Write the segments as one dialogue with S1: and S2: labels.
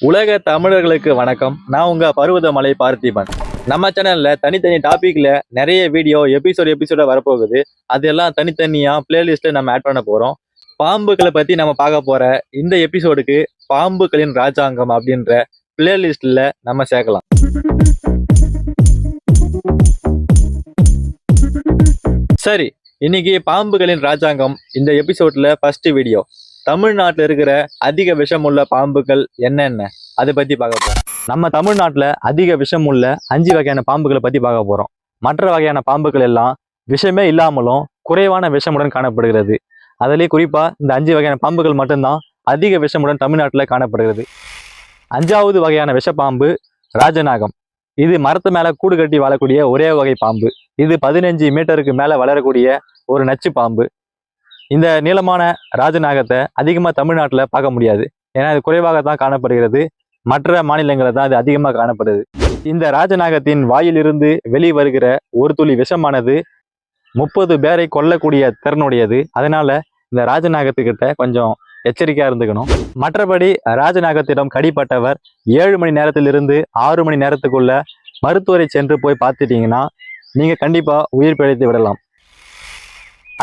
S1: உலக தமிழர்களுக்கு வணக்கம். நான் உங்க பருவதமலை பார்த்திபன். நம்ம சேனல்ல தனித்தனி டாபிக்ல நிறைய வீடியோ எபிசோட் எபிசோட வரப்போகுது. அதெல்லாம் தனித்தனியா பிளேலிஸ்ட்ல நம்ம ஆட் பண்ண போறோம். பாம்புகளை பத்தி நம்ம பார்க்க போற இந்த எபிசோடுக்கு பாம்புகளின் ராஜாங்கம் அப்படின்ற பிளேலிஸ்ட்ல நம்ம சேர்க்கலாம். சரி இன்னைக்கு பாம்புகளின் ராஜாங்கம் இந்த எபிசோட்ல ஃபர்ஸ்ட் வீடியோ தமிழ்நாட்டில் இருக்கிற அதிக விஷமுள்ள பாம்புகள் என்னென்ன? அதை பற்றி பார்க்க போகிறோம் நம்ம தமிழ்நாட்டில் அதிக விஷமுள்ள அஞ்சு வகையான பாம்புகளை பற்றி பார்க்க போகிறோம் மற்ற வகையான பாம்புகள் எல்லாம் விஷமே இல்லாமலும் குறைவான விஷமுடன் காணப்படுகிறது. அதிலே குறிப்பாக இந்த அஞ்சு வகையான பாம்புகள் மட்டும்தான் அதிக விஷமுடன் தமிழ்நாட்டில் காணப்படுகிறது. அஞ்சாவது வகையான விஷப்பாம்பு ராஜநாகம். இது மரத்து மேலே கூடு கட்டி வாழக்கூடிய ஒரே வகை பாம்பு. இது பதினஞ்சு மீட்டருக்கு மேலே வளரக்கூடிய ஒரு நச்சு பாம்பு. இந்த நீளமான ராஜநாகத்தை அதிகமாக தமிழ்நாட்டில் பார்க்க முடியாது. ஏன்னா இது குறைவாக தான் காணப்படுகிறது. மற்ற மாநிலங்களில் தான் இது அதிகமாக காணப்படுது. இந்த ராஜநாகத்தின் வாயிலிருந்து வெளிவருகிற ஒரு துளி விஷமானது முப்பது பேரை கொல்லக்கூடிய திறனுடையது. அதனால இந்த ராஜநாகத்துக்கிட்ட கொஞ்சம் எச்சரிக்கையாக இருந்துக்கணும். மற்றபடி ராஜநாகத்திடம் கடிப்பட்டவர் ஏழு மணி நேரத்திலிருந்து ஆறு மணி நேரத்துக்குள்ள மருத்துவரை சென்று போய் பார்த்துட்டீங்கன்னா நீங்கள் கண்டிப்பாக உயிர் பிழைத்து விடலாம்.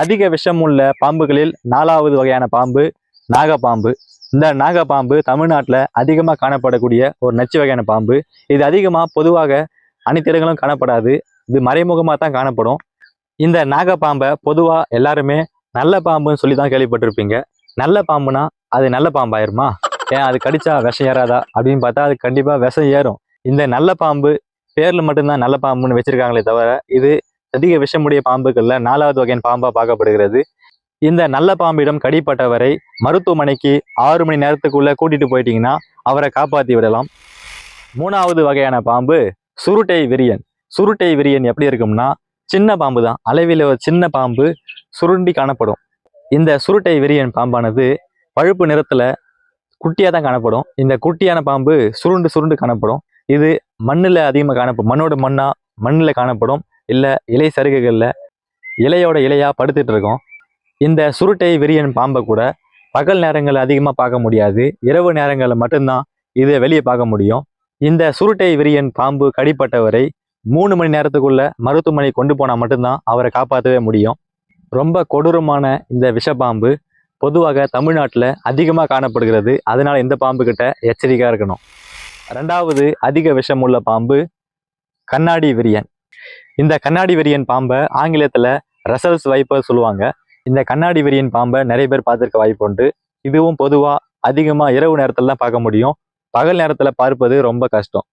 S1: அதிக விஷமுள்ள பாம்புகளில் நாலாவது வகையான பாம்பு நாகப்பாம்பு. இந்த நாகப்பாம்பு தமிழ்நாட்டில் அதிகமாக காணப்படக்கூடிய ஒரு நச்சு வகையான பாம்பு. இது அதிகமாக பொதுவாக அனைத்து இடங்களும் காணப்படாது. இது மறைமுகமாக தான் காணப்படும். இந்த நாகப்பாம்பை பொதுவாக எல்லாருமே நல்ல பாம்புன்னு சொல்லி தான் கேள்விப்பட்டிருப்பீங்க. நல்ல பாம்புனா அது நல்ல பாம்பாயிருமா? ஏன் அது கடிச்சா விஷம் ஏறாதா? அப்படின்னு பார்த்தா அது கண்டிப்பாக விஷம் ஏறும். இந்த நல்ல பாம்பு பேரில் மட்டும்தான் நல்ல பாம்புன்னு வச்சுருக்காங்களே தவிர இது அதிக விஷமுடைய பாம்புகளில் நாலாவது வகையான பாம்பாக பார்க்கப்படுகிறது. இந்த நல்ல பாம்பிடம் கடிப்பட்டவரை மருத்துவமனைக்கு ஆறு மணி நேரத்துக்குள்ளே கூட்டிட்டு போயிட்டீங்கன்னா அவரை காப்பாற்றி விடலாம். மூணாவது வகையான பாம்பு சுருட்டை விரியன். சுருட்டை விரியன் எப்படி இருக்கும்னா சின்ன பாம்பு தான் அளவில் ஒரு சின்ன பாம்பு சுருண்டி காணப்படும். இந்த சுருட்டை விரியன் பாம்பானது பழுப்பு நிறத்தில் குட்டியாக தான் காணப்படும். இந்த குட்டியான பாம்பு சுருண்டு சுருண்டு காணப்படும். இது மண்ணில் அதிகமாக காணப்படும் மண்ணோட மண்ணாக மண்ணில் காணப்படும். இல்லை இலை சருகுகளில் இலையோட இலையா படுத்துட்டு இருக்கோம் இந்த சுருட்டை விரியன் பாம்பை கூட பகல் நேரங்களில் அதிகமாக பார்க்க முடியாது. இரவு நேரங்களில் மட்டும்தான் இதை வெளியே பார்க்க முடியும். இந்த சுருட்டை விரியன் பாம்பு கடிப்பட்டவரை மூணு மணி நேரத்துக்குள்ள மருத்துவமனை கொண்டு போனால் மட்டும்தான் அவரை காப்பாற்றவே முடியும். ரொம்ப கொடூரமான இந்த விஷப்பாம்பு பொதுவாக தமிழ்நாட்டில் அதிகமாக காணப்படுகிறது. அதனால் இந்த பாம்பு கிட்ட எச்சரிக்கையாக இருக்கணும். ரெண்டாவது அதிக விஷமுள்ள பாம்பு கண்ணாடி விரியன் இந்த கண்ணாடி விரியன் பாம்பை ஆங்கிலத்துல ரசல்ஸ் வைப்பர் சொல்லுவாங்க. இந்த கண்ணாடி விரியன் பாம்பை நிறைய பேர் பார்த்துருக்க வாய்ப்பு உண்டு. இதுவும் பொதுவாக அதிகமா இரவு நேரத்தில் தான் பார்க்க முடியும். பகல் நேரத்தில் பார்ப்பது ரொம்ப கஷ்டம்.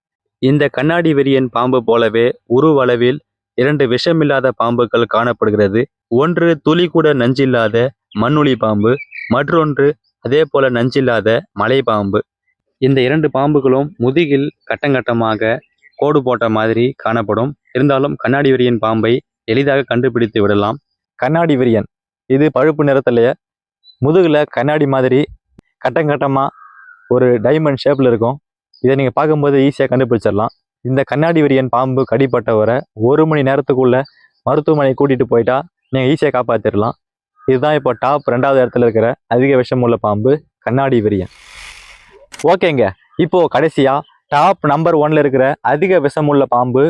S1: இந்த கண்ணாடி விரியன் பாம்பு போலவே உருவளவில் இரண்டு விஷமில்லாத பாம்புகள் காணப்படுகிறது. ஒன்று துளி கூட நஞ்சில்லாத மண்ணுளி பாம்பு மற்றொன்று அதே போல நஞ்சில்லாத மலை பாம்பு. இந்த இரண்டு பாம்புகளும் முதுகில் கட்டங்கட்டமாக கோடு போட்ட மாதிரி காணப்படும். இருந்தாலும் கண்ணாடி விரியன் பாம்பை எளிதாக கண்டுபிடித்து விடலாம். கண்ணாடி விரியன் இது பழுப்பு நிறத்திலேயே முதுகில் கண்ணாடி மாதிரி கட்டங்கட்டமா ஒரு டைமண்ட் ஷேப்பில் இருக்கும். இதை நீங்கள் பார்க்கும்போது ஈஸியாக கண்டுபிடிச்சிடலாம். இந்த கண்ணாடி விரியன் பாம்பு கடிப்பட்டவரை ஒரு மணி நேரத்துக்குள்ளே மருத்துவமனை கூட்டிகிட்டு போயிட்டா நீங்கள் ஈஸியாக காப்பாற்றிடலாம் இதுதான் இப்போ டாப் ரெண்டாவது இடத்துல இருக்கிற அதிக விஷமுள்ள பாம்பு கண்ணாடி விரியன் ஓகேங்க. இப்போது கடைசியாக டாப் நம்பர் ஒன்ல இருக்கிற அதிக விஷமுள்ள பாம்பு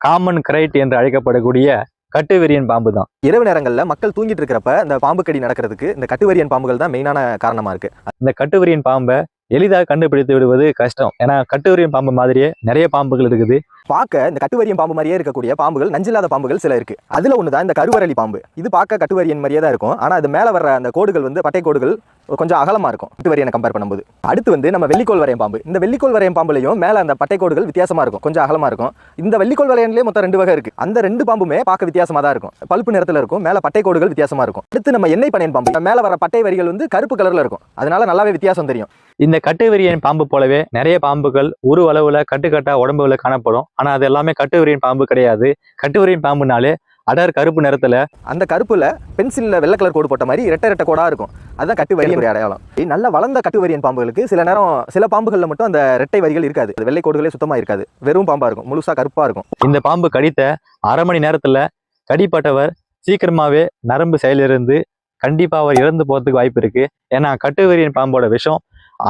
S1: காமன் கிரைட் என்று அழைக்கப்படக்கூடிய கட்டுவிரியன் பாம்பு தான்
S2: இரவு நேரங்களில் மக்கள் தூங்கிட்டு இருக்கிறப்ப இந்த பாம்பு கடி நடக்கிறதுக்கு இந்த கட்டுவரியன் பாம்புகள் தான் மெயினான காரணமா இருக்கு.
S1: இந்த கட்டுவிரியன் பாம்பை எளிதாக கண்டுபிடித்து விடுவது கஷ்டம். ஏன்னா கட்டுவிரியன் பாம்பு மாதிரியே நிறைய பாம்புகள் இருக்குது.
S2: பார்க்க இந்த கட்டுவரியன் பாம்பு மாதிரியே இருக்கக்கூடிய பாம்புகள் நஞ்சில்லாத பாம்புகள் சில இருக்கு. அதுல ஒன்று தான் இந்த கருவரளி பாம்பு. இது பார்க்க கட்டுவரியன் மாதிரியே தான் இருக்கும். ஆனா அது மேல வர்ற அந்த கோடுகள் வந்து பட்டை கோடுகள் கொஞ்சம் அகலமா இருக்கும். கட்டுவரியனை கம்பேர் பண்ணும்போது. அடுத்து வந்து நம்ம வெள்ளிக்கோள் வரையம் பாம்பு. இந்த வெள்ளிக்கோள் வரையம் பாம்புலையும் மேல அந்த பட்டை கோடுகள் வித்தியாசமா இருக்கும். கொஞ்சம் அகலமா இருக்கும். இந்த வெள்ளிக்கோள் வரையன்லேயே மொத்தம் ரெண்டு வகை இருக்கு. அந்த ரெண்டு பாம்புமே பார்க்க வித்தியாசமா தான் இருக்கும். பழுப்பு நிறத்துல இருக்கும் மேல பட்டை கோடுகள் வித்தியாசமா இருக்கும். அடுத்து நம்ம எண்ணெய் பனையன் பாம்பு. மேல வர பட்டை வரிகள் வந்து கருப்பு கலர்ல இருக்கும். அதனால நல்லாவே வித்தியாசம் தெரியும்.
S1: இந்த கட்டுவரியன் பாம்பு போலவே நிறைய பாம்புகள் உருவளவில் அளவுல கட்டுக்கட்டா உடம்புல காணப்படும். ஆனா அது எல்லாமே கட்டுவிரியன் பாம்பு கிடையாது. கட்டுவிரியன் பாம்புனாலே அடர் கருப்பு நிறத்துல
S2: அந்த கருப்புல பென்சில்ல வெள்ளை கலர் கோடு போட்ட மாதிரி ரெட்டை ரெட்டை கோடா இருக்கும். அதுதான் கட்டு வரியன் அடையாளம். நல்ல வளர்ந்த கட்டு வரியன் பாம்புகளுக்கு சில நேரம் சில பாம்புகள்ல மட்டும் அந்த ரெட்டை வரிகள் இருக்காது. வெள்ளை கோடுகளே சுத்தமா இருக்காது. வெறும் பாம்பா இருக்கும். முழுசா கருப்பா இருக்கும்.
S1: இந்த பாம்பு கடித்த அரை மணி நேரத்துல கடிப்பட்டவர் சீக்கிரமாவே நரம்பு செயலிருந்து கண்டிப்பா அவர் இறந்து போறதுக்கு வாய்ப்பு இருக்கு. ஏன்னா கட்டுவிரியன் பாம்போட விஷம்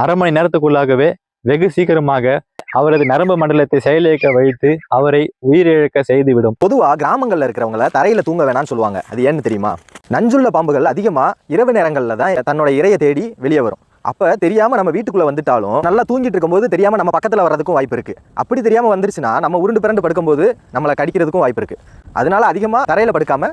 S1: அரை மணி நேரத்துக்குள்ளாகவே வெகு சீக்கிரமாக அவரது நரம்பு மண்டலத்தை செயலிழக்க வைத்து அவரை உயிரிழக்க செய்துவிடும்.
S2: பொதுவா கிராமங்கள்ல இருக்கிறவங்கள தரையில தூங்க வேணாம்னு சொல்லுவாங்க. அது ஏன்னு தெரியுமா? நஞ்சுள்ள பாம்புகள் அதிகமா இரவு நேரங்கள்ல தான் தன்னோட இரையை தேடி வெளியே வரும். அப்ப தெரியாம நம்ம வீட்டுக்குள்ள வந்துட்டாலும் நல்லா தூங்கிட்டு இருக்கும்போது தெரியாம நம்ம பக்கத்துல வர்றதுக்கும் வாய்ப்பு இருக்கு. அப்படி தெரியாம வந்துருச்சுன்னா நம்ம உருண்டு பிறண்டு படுக்கும்போது நம்மளை கடிக்கிறதுக்கும் வாய்ப்பு இருக்கு. அதனால அதிகமா தரையில படுக்காம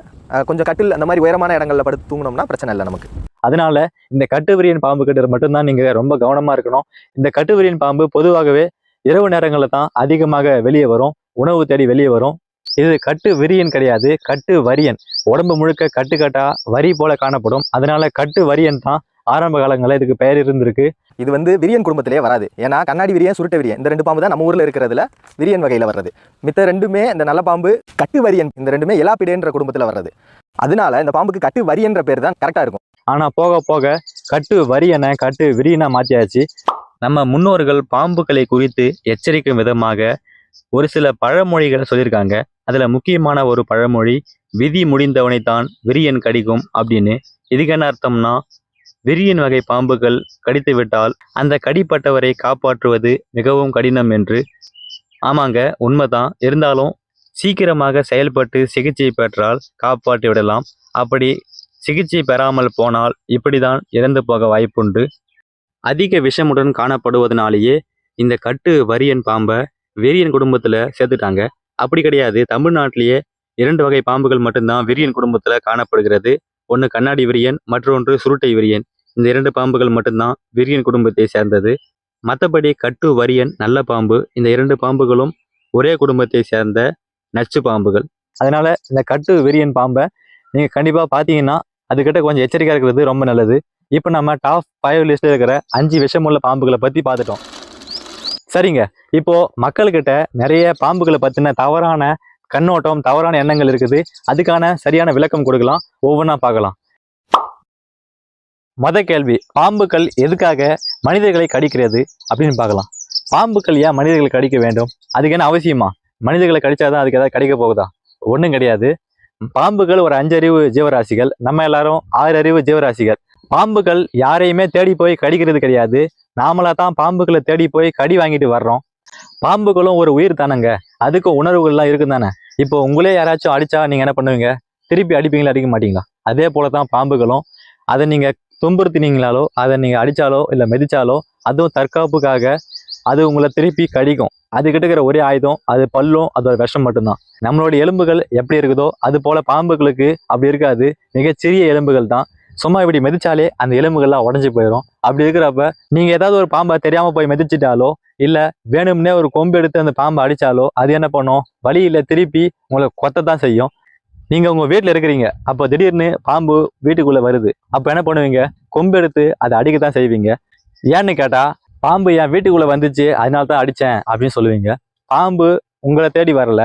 S2: கொஞ்சம் கட்டில் அந்த மாதிரி உயரமான இடங்கள்ல படுத்து தூங்கினோம்னா பிரச்சனை இல்லை நமக்கு.
S1: அதனால இந்த கட்டுவிரியன் பாம்பு கிட்ட மட்டும்தான் நீங்க ரொம்ப கவனமா இருக்கணும். இந்த கட்டுவிரியன் பாம்பு பொதுவாகவே இரவு நேரங்களில் தான் அதிகமாக வெளியே வரும். உணவு தேடி வெளியே வரும். இது கட்டு விரியன் கிடையாது கட்டு வரியன் உடம்பு முழுக்க கட்டு கட்டா வரி போல காணப்படும். அதனால கட்டு வரியன் தான் ஆரம்ப காலங்களில் இதுக்கு பெயர் இருந்திருக்கு.
S2: இது வந்து விரியன் குடும்பத்திலே வராது. ஏன்னா கண்ணாடி விரியன் சுருட்ட விரியன் இந்த ரெண்டு பாம்பு தான் நம்ம ஊரில் இருக்கிறதுல விரியன் வகையில் வர்றது. மித்த ரெண்டுமே இந்த நல்ல பாம்பு கட்டு வரியன் இந்த ரெண்டுமே எலாப்பிடேன்ற குடும்பத்தில் வர்றது. அதனால இந்த பாம்புக்கு கட்டு வரியன்ற பேர் தான் கரெக்டாக இருக்கும்.
S1: ஆனால் போக போக கட்டு வரியனை கட்டு விரியனா மாற்றியாச்சு. நம்ம முன்னோர்கள் பாம்புகளை குறித்து எச்சரிக்கும் விதமாக ஒரு சில பழமொழிகளை சொல்லியிருக்காங்க. அதில் முக்கியமான ஒரு பழமொழி விதி முடிந்தவனைத்தான் விரியன் கடிக்கும் அப்படின்னு. இதுக்கு என்ன அர்த்தம்னா விரியன் வகை பாம்புகள் கடித்து விட்டால் அந்த கடிப்பட்டவரை காப்பாற்றுவது மிகவும் கடினம் என்று. ஆமாங்க உண்மைதான். இருந்தாலும் சீக்கிரமாக செயல்பட்டு சிகிச்சை பெற்றால் காப்பாற்றி விடலாம். அப்படி சிகிச்சை பெறாமல் போனால் இப்படிதான் இறந்து போக வாய்ப்புண்டு. அதிக விஷமுடன் காணப்படுவதனாலேயே இந்த கட்டு வரியன் பாம்பை வெறியன் குடும்பத்தில் சேர்த்துட்டாங்க. அப்படி கிடையாது. தமிழ்நாட்டிலேயே இரண்டு வகை பாம்புகள் மட்டும்தான் விரியன் குடும்பத்தில் காணப்படுகிறது. ஒன்று கண்ணாடி விரியன் மற்றொன்று சுருட்டை விரியன் இந்த இரண்டு பாம்புகள் மட்டும்தான் விரியன் குடும்பத்தை சேர்ந்தது. மற்றபடி கட்டு வரியன் நல்ல பாம்பு இந்த இரண்டு பாம்புகளும் ஒரே குடும்பத்தை சேர்ந்த நச்சு பாம்புகள். அதனால இந்த கட்டு விரியன் பாம்பை நீங்கள் கண்டிப்பாக பார்த்தீங்கன்னா அதுக்கிட்ட கொஞ்சம் எச்சரிக்கையாக இருக்கிறது ரொம்ப நல்லது. இப்போ நம்ம டாப் ஃபைவ் லிஸ்ட்டில் இருக்கிற அஞ்சு விஷமுள்ள பாம்புகளை பற்றி பார்த்துட்டோம். சரிங்க. இப்போது மக்கள்கிட்ட நிறைய பாம்புகளை பற்றின தவறான கண்ணோட்டம் தவறான எண்ணங்கள் இருக்குது. அதுக்கான சரியான விளக்கம் கொடுக்கலாம். ஒவ்வொன்றா பார்க்கலாம். மத கேள்வி பாம்புகள் எதுக்காக மனிதர்களை கடிக்கிறது அப்படின்னு பார்க்கலாம். பாம்புகள் ஏன் மனிதர்களை கடிக்க வேண்டும்? அதுக்கு என்ன அவசியமா? மனிதர்களை கடிச்சாதான் அதுக்கு ஏதாவது கடிக்க போகுதா? ஒன்றும் கிடையாது. பாம்புகள் ஒரு அஞ்சறிவு ஜீவராசிகள். நம்ம எல்லாரும் ஆறு அறிவு ஜீவராசிகள். பாம்புகள் யாரையுமே தேடி போய் கடிக்கிறது கிடையாது. நாமளா தான் பாம்புகளை தேடி போய் கடி வாங்கிட்டு வர்றோம். பாம்புகளும் ஒரு உயிர் தானங்க. அதுக்கு உணர்வுகள்லாம் இருக்கு தானே. இப்போ உங்களே யாராச்சும் அடிச்சா நீங்க என்ன பண்ணுவீங்க? திருப்பி அடிப்பீங்களா அடிக்க மாட்டீங்களா? அதே போல தான் பாம்புகளும். அதை நீங்க துன்புறுத்தினீங்களாலோ அதை நீங்க அடிச்சாலோ இல்ல மிதித்தாலோ அதுவும் தற்காப்புக்காக அது உங்களை திருப்பி கடிக்கும். அது கிட்ட இருக்கிற ஒரே ஆயுதம் அது பல்லும் அதோட விஷம் மட்டும்தான். நம்மளோட எலும்புகள் எப்படி இருக்குதோ அது போல பாம்புகளுக்கு அப்படி இருக்காது. மிகச்சிறிய எலும்புகள் தான். சும்மா இப்படி மிதிச்சாலே அந்த எலும்புகள்லாம் உடஞ்சி போயிடும் அப்படி இருக்கிறப்ப நீங்க ஏதாவது ஒரு பாம்பை தெரியாம போய் மிதிச்சிட்டாலோ இல்ல வேணும்னே ஒரு கொம்பு எடுத்து அந்த பாம்பை அடிச்சாலோ அது என்ன பண்ணும்? வழியில திருப்பி உங்களை கொத்த தான் செய்யும். நீங்க உங்க வீட்டுல இருக்கிறீங்க. அப்போ திடீர்னு பாம்பு வீட்டுக்குள்ள வருது. அப்ப என்ன பண்ணுவீங்க? கொம்பு எடுத்து அதை அடிக்கத்தான் செய்வீங்க. ஏன்னு கேட்டா பாம்பு என் வீட்டுக்குள்ள வந்துச்சு அதனால தான் அடிச்சேன் அப்படின்னு சொல்லுவீங்க. பாம்பு உங்களை தேடி வரல.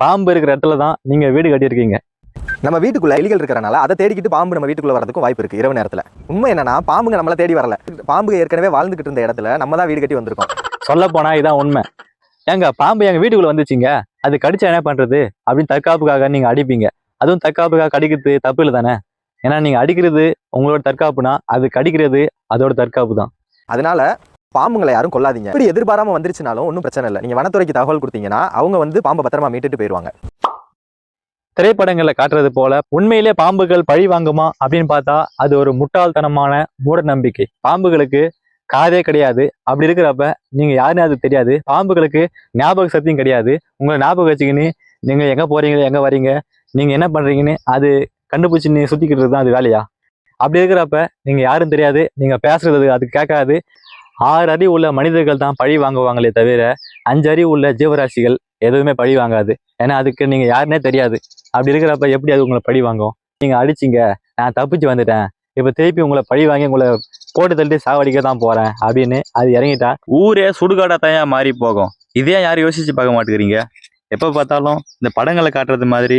S1: பாம்பு இருக்கிற இடத்துல தான் நீங்க வீடு கட்டியிருக்கீங்க.
S2: நம்ம வீட்டுக்குள்ள எலிகள் இருக்கிறனால அதை தேடிக்கிட்டு பாம்பு நம்ம வீட்டுக்குள்ள வரதுக்கும் வாய்ப்பு இருக்கு இரவு நேரத்துல. உண்மை என்னன்னா பாம்புங்க நம்மள தேடி வரல. பாம்பு ஏற்கனவே வாழ்ந்துகிட்டு இருந்த இடத்துல நம்ம தான் வீடு கட்டி வந்திருக்கோம்.
S1: சொல்ல போனா இதான் உண்மை. ஏங்க பாம்பு எங்க வீட்டுக்குள்ள வந்துச்சுங்க. அது கடிச்சா என்ன பண்றது? அப்படின்னு தற்காப்புக்காக நீங்க அடிப்பீங்க. அதுவும் தற்காப்புக்காக கடிக்கிறது தப்பு இல்லை தானே? ஏன்னா நீங்க அடிக்கிறது உங்களோட தற்காப்புனா அது கடிக்கிறது அதோட தற்காப்பு தான்.
S2: அதனால பாம்புங்களை யாரும் கொல்லாதீங்க. இப்படி எதிர்பாராம வந்துருச்சுனாலும் ஒன்றும் பிரச்சனை இல்லை. நீங்க வனத்துறைக்கு தகவல் கொடுத்தீங்கன்னா அவங்க வந்து பாம்பை பத்திரமா மீட்டுட்டு போயிடுவாங்க
S1: திரைப்படங்கள்ல காட்டுறது போல உண்மையிலே பாம்புகள் பழி வாங்குமா அப்படின்னு பார்த்தா அது ஒரு முட்டாள்தனமான மூட நம்பிக்கை பாம்புகளுக்கு காதே கிடையாது. அப்படி இருக்கிறப்ப நீங்க யாருன்னு அது தெரியாது. பாம்புகளுக்கு ஞாபக சக்தியும் கிடையாது. உங்களை ஞாபகம் வச்சுக்கின்னு நீங்க எங்க போறீங்க எங்க வரீங்க நீங்க என்ன பண்றீங்கன்னு அது கண்டுபிடிச்சு நீ சுத்திக்கிட்டு தான் அது வேலையா? அப்படி இருக்கிறப்ப நீங்க யாரும் தெரியாது. நீங்க பேசுறது அது கேட்காது. ஆறு அறிவு உள்ள மனிதர்கள் தான் பழி வாங்குவாங்களே தவிர அஞ்சு அறிவு உள்ள ஜீவராசிகள் எதுவுமே பழி வாங்காது. ஏன்னா அதுக்கு நீங்கள் யாருன்னே தெரியாது. அப்படி இருக்கிறப்ப எப்படி அது உங்களை பழி வாங்கும்? நீங்கள் அடிச்சீங்க நான் தப்பிச்சு வந்துட்டேன். இப்போ திருப்பி உங்களை பழி வாங்கி உங்களை போட்டு தள்ளிட்டு சாவடிக்க தான் போகிறேன் அப்படின்னு அது இறங்கிட்டா ஊரே சுடுகாடா தயா மாறி போகும். இதே யாரும் யோசிச்சு பார்க்க மாட்டேங்கிறீங்க? எப்போ பார்த்தாலும் இந்த படங்களை காட்டுறது மாதிரி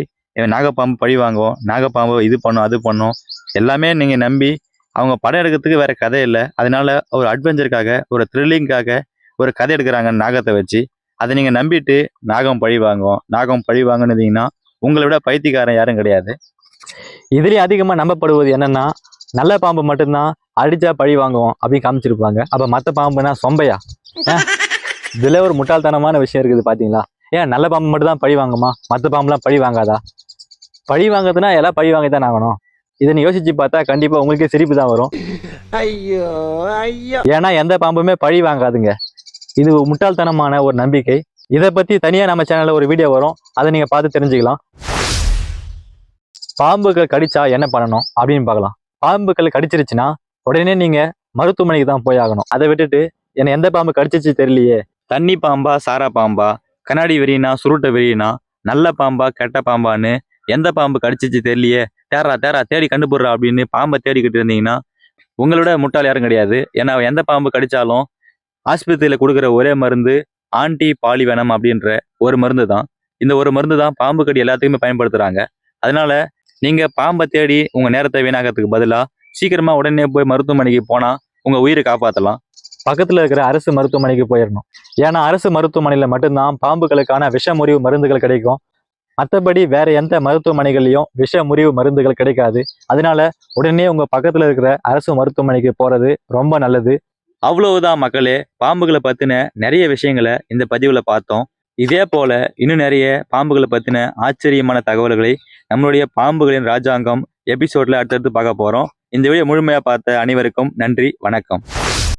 S1: நாகப்பாம்பு பழி வாங்குவோம் நாகப்பாம்பு இது பண்ணும் அது பண்ணும். எல்லாமே நீங்கள் நம்பி அவங்க படம் எடுக்கிறதுக்கு வேற கதை இல்லை. அதனால ஒரு அட்வென்ச்சருக்காக ஒரு த்ரில்லிங்காக ஒரு கதை எடுக்கிறாங்க நாகத்தை வச்சு அதை நீங்கள் நம்பிட்டு நாகம் பழி வாங்குவோம் நாகம் பழி வாங்கினீங்கன்னா உங்களை விட பைத்தியக்காரன் யாரும் கிடையாது. இதுலேயும் அதிகமாக நம்பப்படுவது என்னன்னா நல்ல பாம்பு மட்டும்தான் அடிச்சா பழி வாங்குவோம் அப்படின்னு காமிச்சிருப்பாங்க. அப்போ மற்ற பாம்புனா சொம்பையா? இதில் ஒரு முட்டாள்தனமான விஷயம் இருக்குது பார்த்தீங்களா ஏன் நல்ல பாம்பு மட்டும் தான் பழி வாங்குமா? மற்ற பாம்புலாம் பழி வாங்காதா? பழி வாங்குறதுனா எல்லாம் பழி வாங்கி தான் ஆகணும். இதை நீ யோசிச்சு பார்த்தா கண்டிப்பா உங்களுக்கே சிரிப்பு தான் வரும்.
S3: ஐயோ ஐயோ.
S1: ஏன்னா எந்த பாம்புமே பழி வாங்காதுங்க. இது முட்டாள்தனமான ஒரு நம்பிக்கை. இதை பத்தி தனியா நம்ம சேனல்ல ஒரு வீடியோ வரும். அதை நீங்க பார்த்து தெரிஞ்சுக்கலாம். பாம்புகள் கடிச்சா என்ன பண்ணணும் அப்படின்னு பார்க்கலாம். பாம்புகள் கடிச்சிருச்சுன்னா உடனே நீங்க மருத்துவமனைக்கு தான் போய் ஆகணும். அதை விட்டுட்டு என்ன எந்த பாம்பு கடிச்சிச்சு தெரியலையே. தண்ணி பாம்பா சாரா பாம்பா கண்ணாடி வெறினா சுருட்ட வெறினா நல்ல பாம்பா கெட்ட பாம்பான்னு எந்த பாம்பு கடிச்சிச்சு தெரியலையே. தேரா தேரா தேடி கண்டுபிடுறா அப்படின்னு பாம்பை தேடிக்கிட்டு இருந்தீங்கன்னா உங்களோட முட்டாள் யாரும் கிடையாது. ஏன்னா எந்த பாம்பு கடிச்சாலும் ஆஸ்பத்திரியில் கொடுக்குற ஒரே மருந்து ஆன்டி பாலிவனம் அப்படின்ற ஒரு மருந்து தான் இந்த ஒரு மருந்து தான் பாம்பு கடி எல்லாத்துக்குமே பயன்படுத்துகிறாங்க அதனால நீங்கள் பாம்பை தேடி உங்கள் நேரத்தை வீணாகிறதுக்கு பதிலாக சீக்கிரமாக உடனே போய் மருத்துவமனைக்கு போனால் உங்கள் உயிரை காப்பாற்றலாம் பக்கத்தில் இருக்கிற அரசு மருத்துவமனைக்கு போயிடணும் ஏன்னா அரசு மருத்துவமனையில் மட்டும்தான் பாம்புகளுக்கான விஷமுறிவு மருந்துகள் கிடைக்கும். மற்றபடி வேற எந்த மருத்துவமனைகள்லையும் விஷ முறிவு மருந்துகள் கிடைக்காது. அதனால உடனே உங்க பக்கத்துல இருக்கிற அரசு மருத்துவமனைக்கு போறது ரொம்ப நல்லது. அவ்வளவுதான் மக்களே. பாம்புகளை பத்தின நிறைய விஷயங்களை இந்த பதிவுல பார்த்தோம். இதே போல இன்னும் நிறைய பாம்புகளை பத்தின ஆச்சரியமான தகவல்களை நம்மளுடைய பாம்புகளின் ராஜாங்கம் எபிசோட்ல அடுத்தடுத்து பார்க்க போறோம். இந்த வீடியோ முழுமையா பார்த்த அனைவருக்கும் நன்றி வணக்கம்.